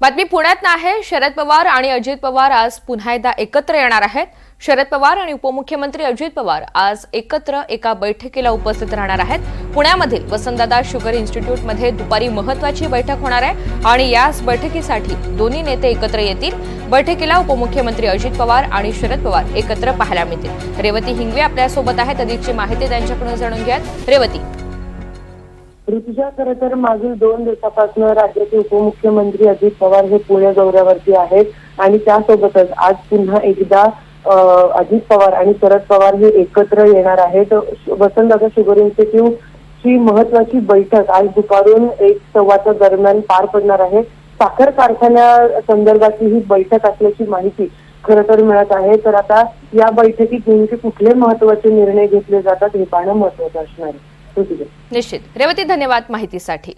बातमी पुण्यात आहे शरद पवार आणि अजित पवार आज पुन्हा एकदा एकत्र येणार आहेत. शरद पवार आणि उपमुख्यमंत्री अजित पवार आज एकत्र एका बैठकीला उपस्थित राहणार आहेत. पुण्यामधील वसंतदादा शुगर इन्स्टिट्यूटमध्ये दुपारी महत्वाची बैठक होणार आहे आणि याच बैठकीसाठी दोन्ही नेते एकत्र येतील. बैठकीला उपमुख्यमंत्री अजित पवार आणि शरद पवार एकत्र पाहायला मिळतील. रेवती हिंगवे आपल्यासोबत आहेत. अधिकची माहिती त्यांच्याकडून जाणून घ्यात रेवती ऋतुजा खरं तर मागील दोन दिवसापासून राज्याचे उपमुख्यमंत्री अजित पवार हे पुणे दौऱ्यावरती आहेत. आणि त्यासोबतच आज पुन्हा एकदा अजित पवार आणि शरद पवार हे एकत्र येणार आहेत. वसंतदादा शुगर इन्स्टिट्यूट ची महत्वाची बैठक आज दुपारून एक सव्वाच्या दरम्यान पार पडणार आहे. साखर कारखान्या संदर्भातली ही बैठक असल्याची माहिती खरं तर मिळत आहे. तर आता या बैठकीत नेमके कुठले महत्त्वाचे निर्णय घेतले जातात हे पाहणं महत्वाचं असणार आहे. निश्चित. रेवती धन्यवाद माहितीसाठी.